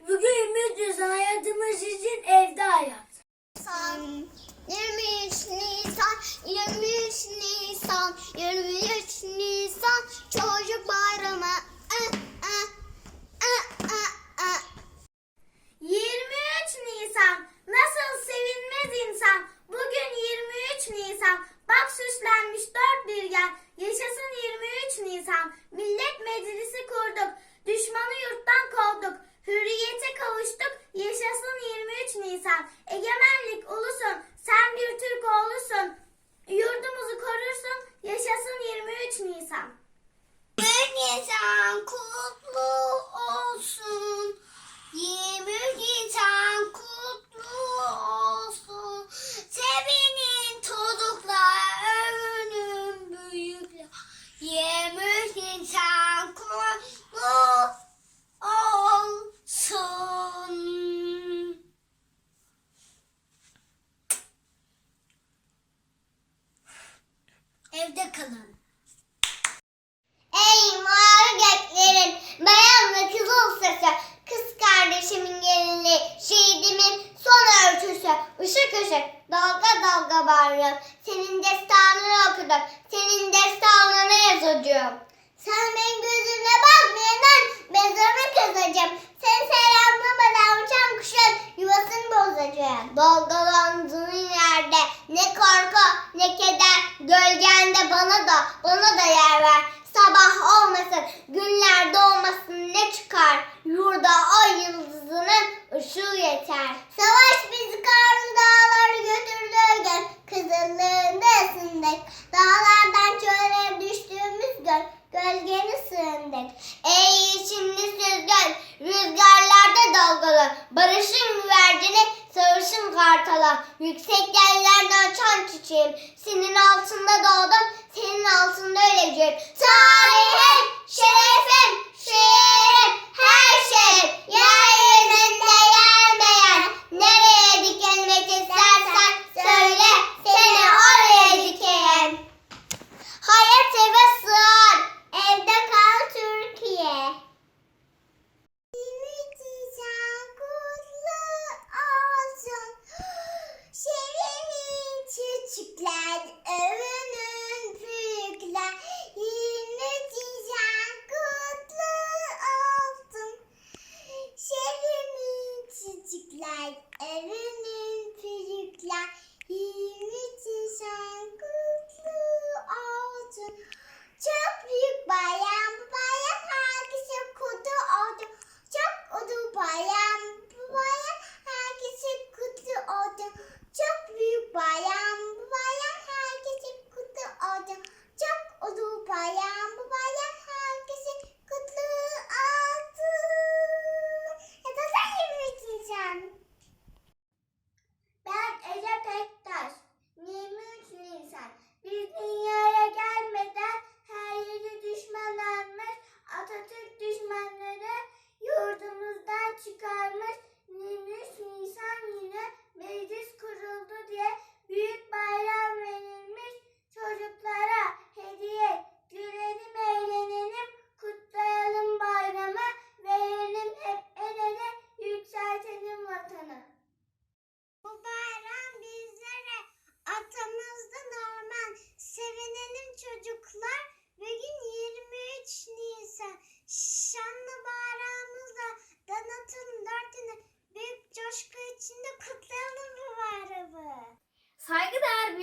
Bugün 23 Nisan hayatımız için evde hayat. Nisan 23 Nisan 23 Nisan 23 Nisan çocuk bayramı ı, ı, ı, ı, ı. 23 Nisan nasıl sevinmez insan. Bugün 23 Nisan. Bak süslenmiş dört bir yan. Yaşasın 23 Nisan. Millet meclisi kurduk. Düşmanı yurttan kovduk. Hürriyete kavuştuk. Yaşasın 23 Nisan. Egemenlik ulusun. Sen bir Türk oğlusun. Yurdumuzu korursun. Yaşasın 23 Nisan. 23 Nisan kutlu olsun 23 Nisan kutlu olsun Sevinin çocuklar övünün büyükler 23 Nisan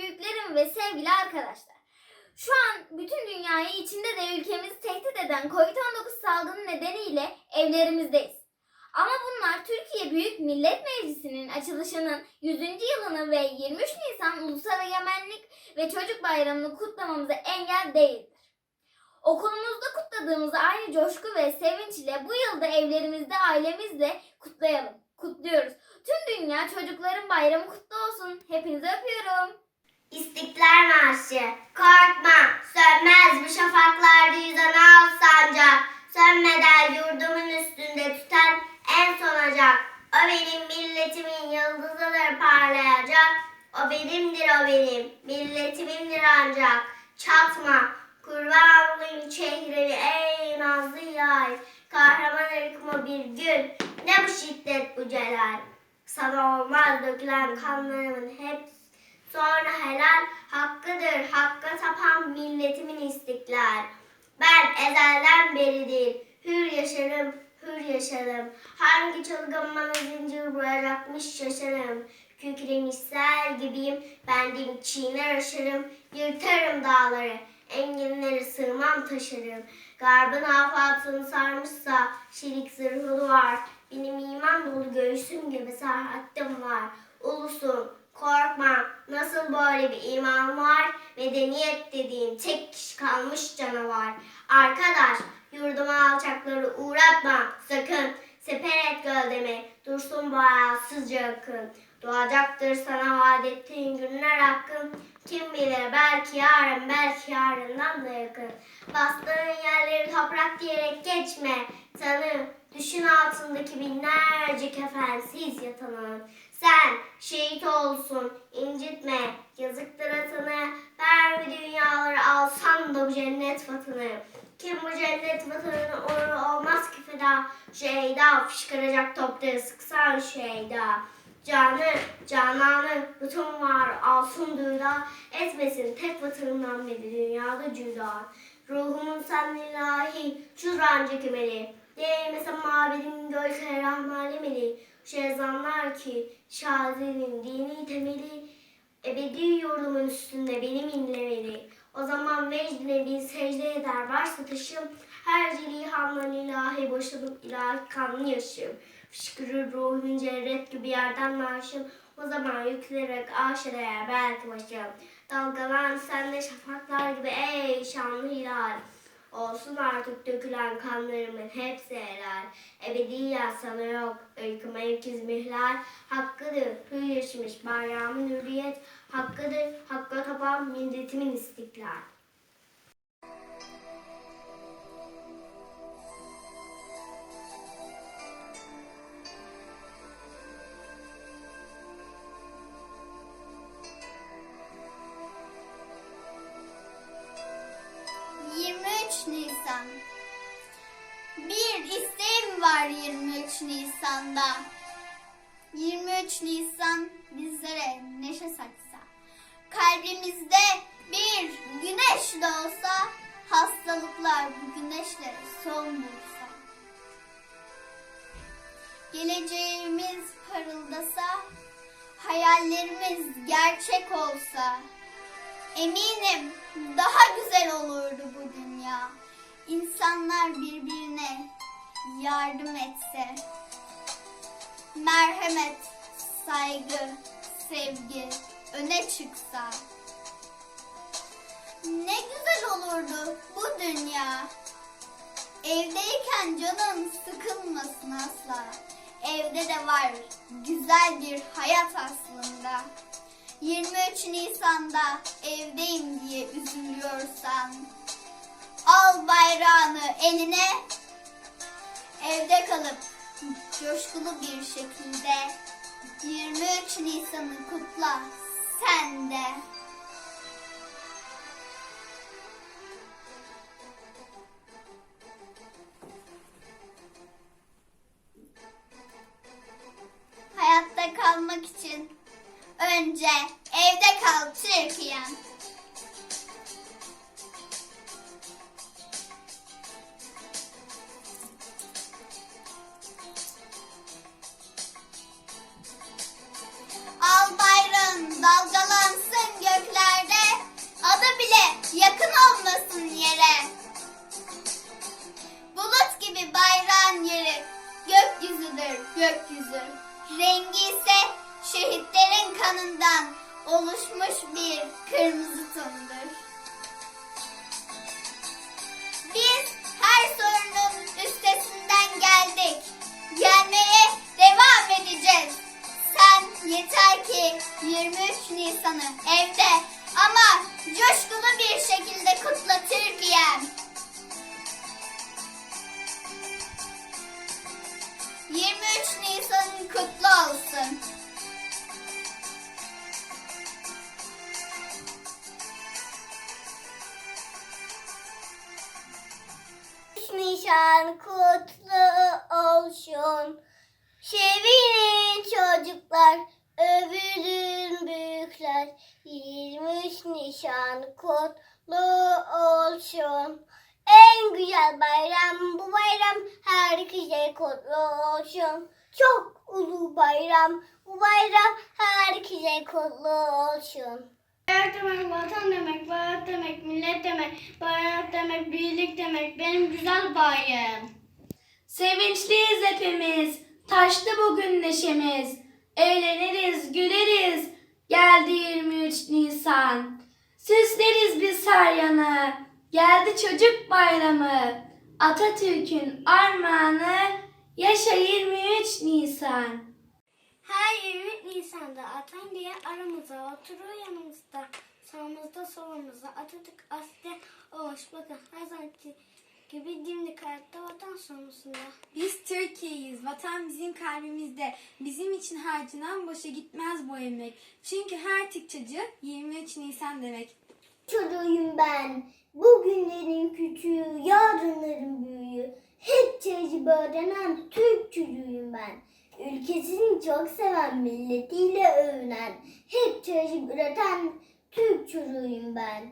büyüklerim ve sevgili arkadaşlar. Şu an bütün dünyayı içinde de ülkemizi tehdit eden Covid-19 salgını nedeniyle evlerimizdeyiz. Ama bunlar Türkiye Büyük Millet Meclisi'nin açılışının 100. yılını ve 23 Nisan Ulusal Egemenlik ve Çocuk Bayramı'nı kutlamamıza engel değildir. Okulumuzda kutladığımız aynı coşku ve sevinçle bu yılda evlerimizde ailemizle kutlayalım. Kutluyoruz. Tüm dünya çocukların bayramı kutlu olsun. Hepinizi öpüyorum. İstiklal Marşı Korkma sönmez bu şafaklarda yüzen al sancak Sönmeden yurdumun üstünde tüten en son ocak O benim milletimin yıldızıdır parlayacak O benimdir o benim milletimindir ancak Çatma kurban olayım şehrini ey nazlı yay Kahraman ırkıma bir gün. Ne bu şiddet bu celal. Sana olmaz dökülen kanlarımın hepsi. Sonra helal hakkıdır. Hakka tapan milletimin istiklal. Ben ezelden beridir. Hür yaşarım, hür yaşarım. Hangi çılgın bana zincir bırakmış şaşarım. Kükremiş sel gibiyim. Bendim çiğner aşarım. Yırtarım dağları. Enginleri sığmam taşırım. Garbın afatını sarmışsa şirik zırhı var. Benim iman dolu göğsüm gibi serhattim var. Ulusum korkma nasıl böyle bir iman var. Medeniyet dediğin tek kişi kalmış canavar. Arkadaş yurduma alçakları uğratma sakın. Seper et gövdemi dursun bu hayasızca akın. Doğacaktır sana vaat ettiğin günler hakkın. Kim bilir belki yarın belki yarından da yakın. Bastığın yerleri toprak diyerek geçme. Tanı düşün altındaki binlerce kefensiz yatanın. Sen şehit olsun incitme yazıktır atanı. Ver bir dünyaları alsan da bu cennet vatanı. Kim bu cennet vatanını onur olmaz ki feda. Şeyda fışkıracak topları sıksan şeyda. Canı, cananı, bütün var alsın duyla, etmesin tek vatanından beri dünyada cüda. Ruhumun sen ilahi, şurancı kümeli, değmesin mabedim gölge rahmalemeli. Şu ezanlar ki şazenin dini temeli, ebedi yurdumun üstünde benim inlemeli. O zaman vecdine bin secde eder varsa taşım, her celihandan ilahi boşanıp ilahi kanlı yaşım. Fışkırır ruhun cennet gibi yerden maaşım. O zaman yüklenerek aşağı değer belki başım. Dalgalan sende şafaklar gibi ey şanlı hilal. Olsun artık dökülen kanlarımın hepsi helal. Ebediyen sana yok, ırkıma ikiz mihlal. Hakkıdır, hür yaşamış bayrağımın hürriyet. Hakkıdır, hakka tapan milletimin istiklal. Nisan'da. 23 Nisan bizlere neşe saçsa. Kalbimizde bir güneş doğsa, hastalıklar bu güneşlere son bulsa. Geleceğimiz parıldasa, hayallerimiz gerçek olsa. Eminim daha güzel olurdu bu dünya. İnsanlar birbirine yardım etse. Merhamet, saygı, sevgi öne çıksa. Ne güzel olurdu bu dünya. Evdeyken canın sıkılmasın asla. Evde de var güzel bir hayat aslında. 23 Nisan'da evdeyim diye üzülüyorsan al bayrağını eline evde kalıp coşkulu bir şekilde 23 Nisan'ı kutla sen de. Hayatta kalmak için önce evde kal Türkiye. Dalgalansın göklerde, adı bile yakın olmasın yere. Bulut gibi bayrağın yeri gökyüzüdür gökyüzü. Rengi ise şehitlerin kanından oluşmuş bir kırmızı tondur. 23 Nisan'ı evde herkese kutlu olsun. Bayrak demek vatan demek, bayrak demek millet demek, bayrak demek birlik demek, benim güzel bayım. Sevinçliyiz hepimiz, taştı bugün neşemiz. Eğleniriz, güleriz, geldi 23 Nisan. Süsleriz biz her yanı, geldi çocuk bayramı. Atatürk'ün armağanı, yaşa 23 Nisan. Her 23 Nisan'da atan diye aramıza oturuyor yanımızda. Sağımızda solumuzda Atatürk asker olmuş. Bakın her zamanki gibi dimdik ayakta vatan sorumlusunda. Biz Türkiye'yiz. Vatan bizim kalbimizde. Bizim için harcanan boşa gitmez bu emek. Çünkü her çocuğu 23 Nisan demek. Çocuğuyum ben. Bugünlerin küçüğü, yarınların büyüğü. Hep tecrübe öğrenen Türk çocuğuyum ben. Ülkesini çok seven, milletiyle övünen, hep tecrübe üreten Türk çocuğuyum ben.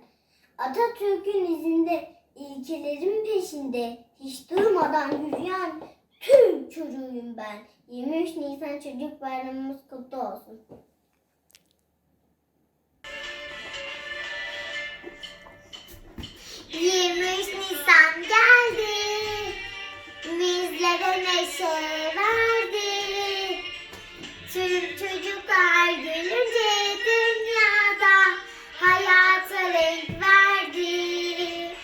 Atatürk'ün izinde, ilkelerin peşinde, hiç durmadan yürüyen Türk çocuğuyum ben. 23 Nisan Çocuk Bayramımız kutlu olsun. Nisan geldi. Bizlere neşe verdi. Tüm çocuklar gülünce dünyada hayata renk verdi.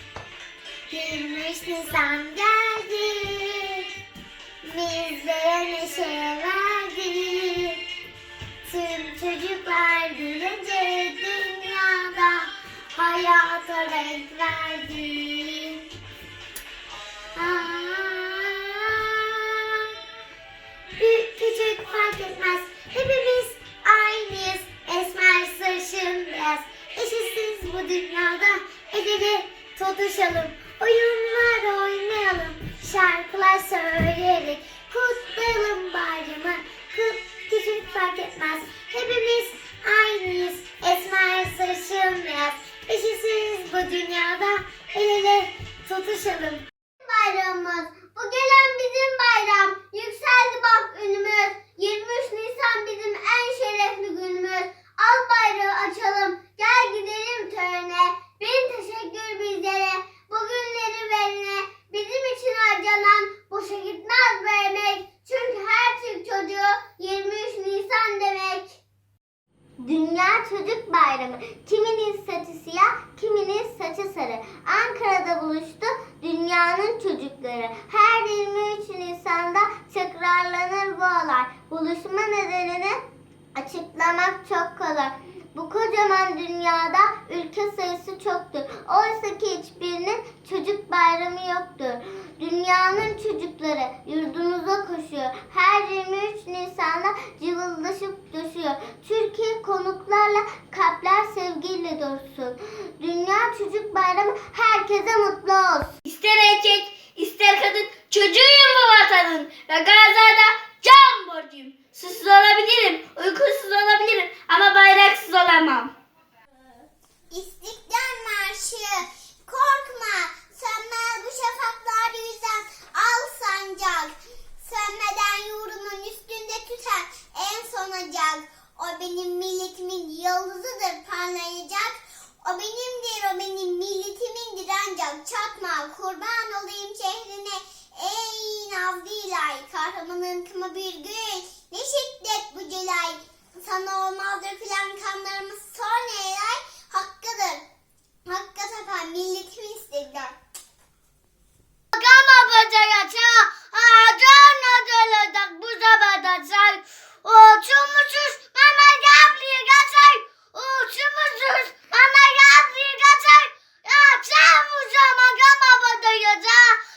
23 Nisan geldi. Bizlere neşe verdi. Tüm çocuklar gülünce dünyada hayata renk verdi. Konuşalım. Açıklamak çok kolay. Bu kocaman dünyada ülke sayısı çoktur. Oysa ki hiçbirinin çocuk bayramı yoktur. Dünyanın çocukları yurdumuza koşuyor. Her 23 Nisan'da cıvıldaşıp coşuyor. Türkiye konuklarla kalpler sevgiyle dolsun. Dünya Çocuk Bayramı herkese mutlu olsun. İster erkek, ister kadın, çocuğuyum bu vatanın. Ve Gazada can borcuyum. Susuz olabilirim, uykusuz olabilirim. Ama bayraksız olamam. İstiklal Marşı. Korkma. Sönmez bu şafaklarda yüzen. Al sancak. Sönmeden yurdumun üstünde tüter en sonacak o benim milletimin yıldızıdır parlayacak. O benimdir o benim milletimindir. Ancak çakma kurban olayım şehrine ilahi kahramanın kımı bir gün ne şiddet bu celal sana olmazdır filan kanlarımız sonra eğer hakkıdır. Hakka tapan milletimin istiklal. Kama bacaya ağacın adını da bu zamanda say. Uçumuşuz mama yabliye kaçay. Uçumuşuz mama yabliye kaçay. Ya zaman kama bacaya ça.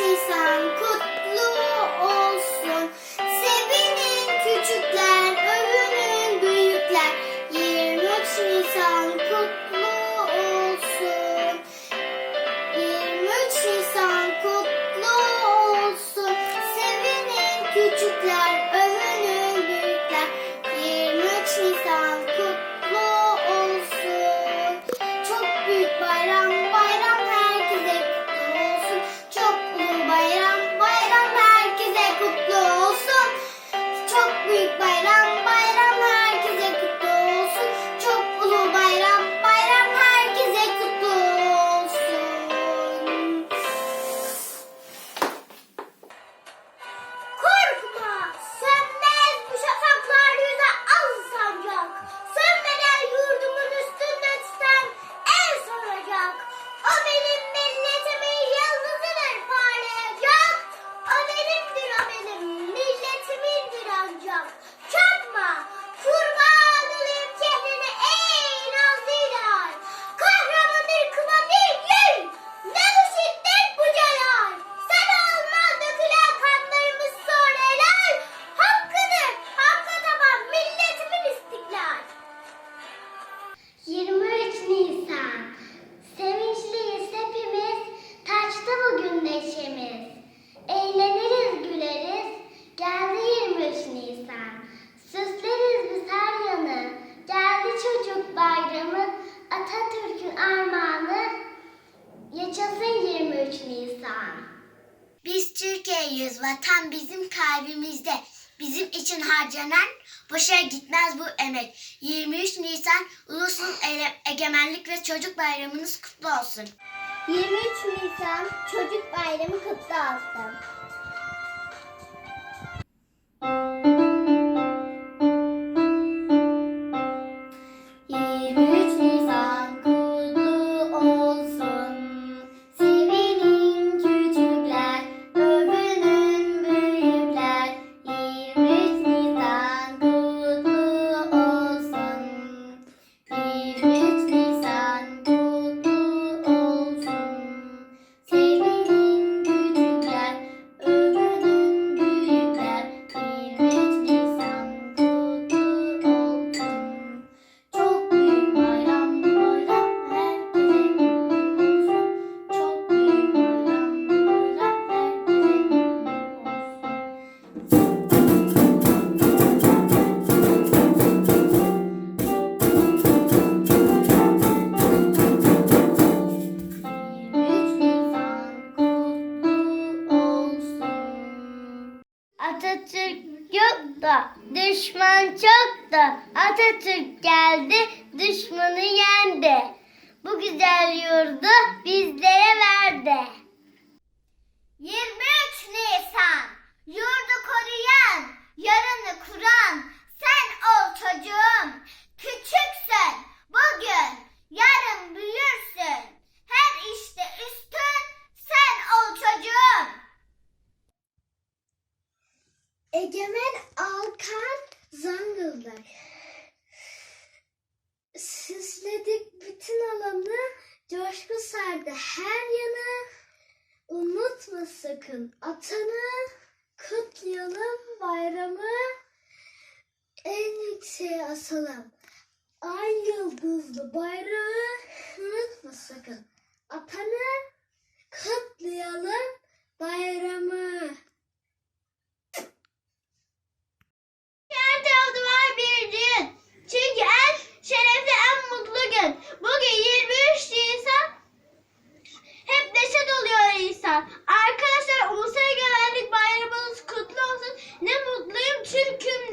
23 Nisan kutlu 23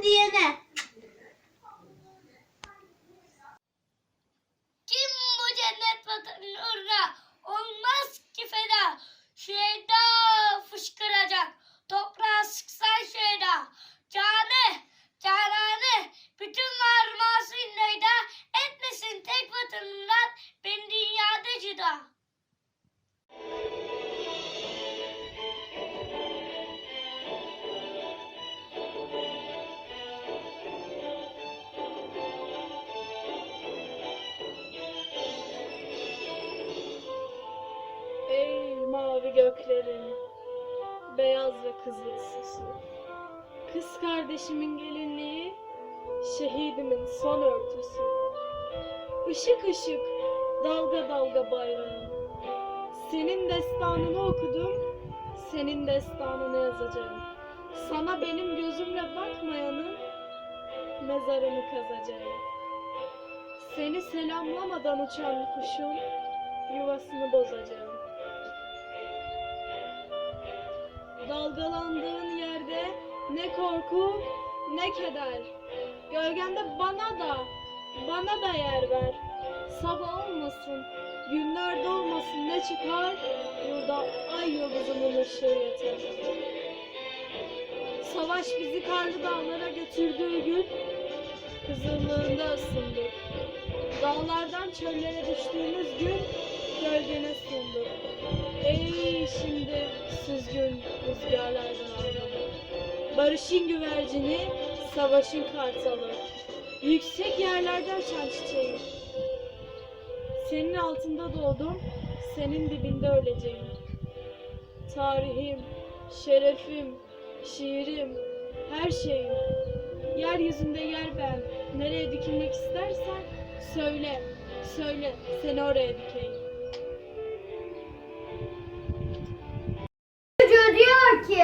爹呢。ışık ışık dalga dalga bayrağı. Senin destanını okudum, senin destanını yazacağım. Sana benim gözümle bakmayanın mezarını kazacağım. Seni selamlamadan uçan kuşun yuvasını bozacağım. Dalgalandığın yerde ne korku ne keder. Gölgende bana da bana da yer ver. Sabah olmasın, günler doğmasın ne çıkar? Burada ay yıldızının ışığı yeter. Savaş bizi karlı dağlara götürdüğü gün kızılığında ısındık. Dağlardan çöllere düştüğümüz gün gölgene sunduk. Ey şimdi süzgün rüzgarlardan ayrılık. Barışın güvercini, savaşın kartalı. Yüksek yerlerde açan çiçeği. Senin altında doğdum, senin dibinde öleceğim. Tarihim, şerefim, şiirim, her şeyim. Yeryüzünde yer ben, nereye dikilmek istersen söyle, söyle, seni oraya dikeyim. Çocuğu diyor ki,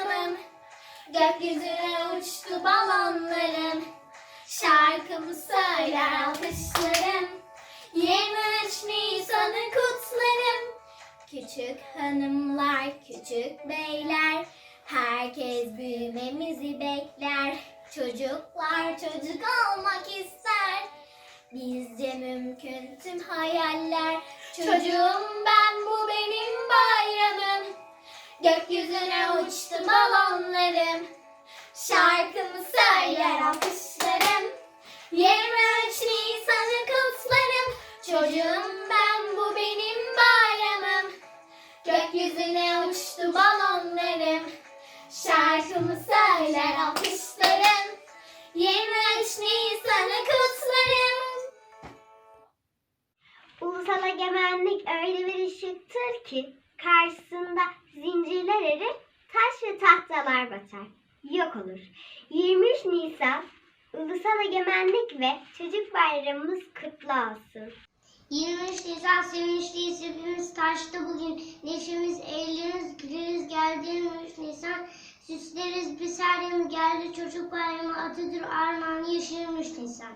Gökyüzüne uçtu balonlarım. Şarkımı söyler alkışlarım. 23 Nisan'ı kutlarım. Küçük hanımlar, küçük beyler, herkes büyümemizi bekler. Çocuklar çocuk olmak ister. Bizce mümkün tüm hayaller. Çocuğum ben. Gökyüzüne uçtu balonlarım. Şarkımı söyler alkışlarım. 23 Nisan'ı kutlarım. Çocuğum ben bu benim bayramım. Gökyüzüne uçtu balonlarım. Şarkımı söyler alkışlarım. 23 Nisan'ı kutlarım. Ulusal egemenlik öyle bir ışıktır ki karşısında zincirler erir, taş ve tahtalar batar, yok olur. 23 Nisan Ulusal Egemenlik ve Çocuk Bayramımız kutlu olsun. 23 Nisan sevinçliyiz hepimiz taşta bugün. Neşemiz, eğleniriz, güleriz geldi 23 Nisan. Süsleriz biz her geldi çocuk bayramı atıdır armağanı yaşa 23 Nisan.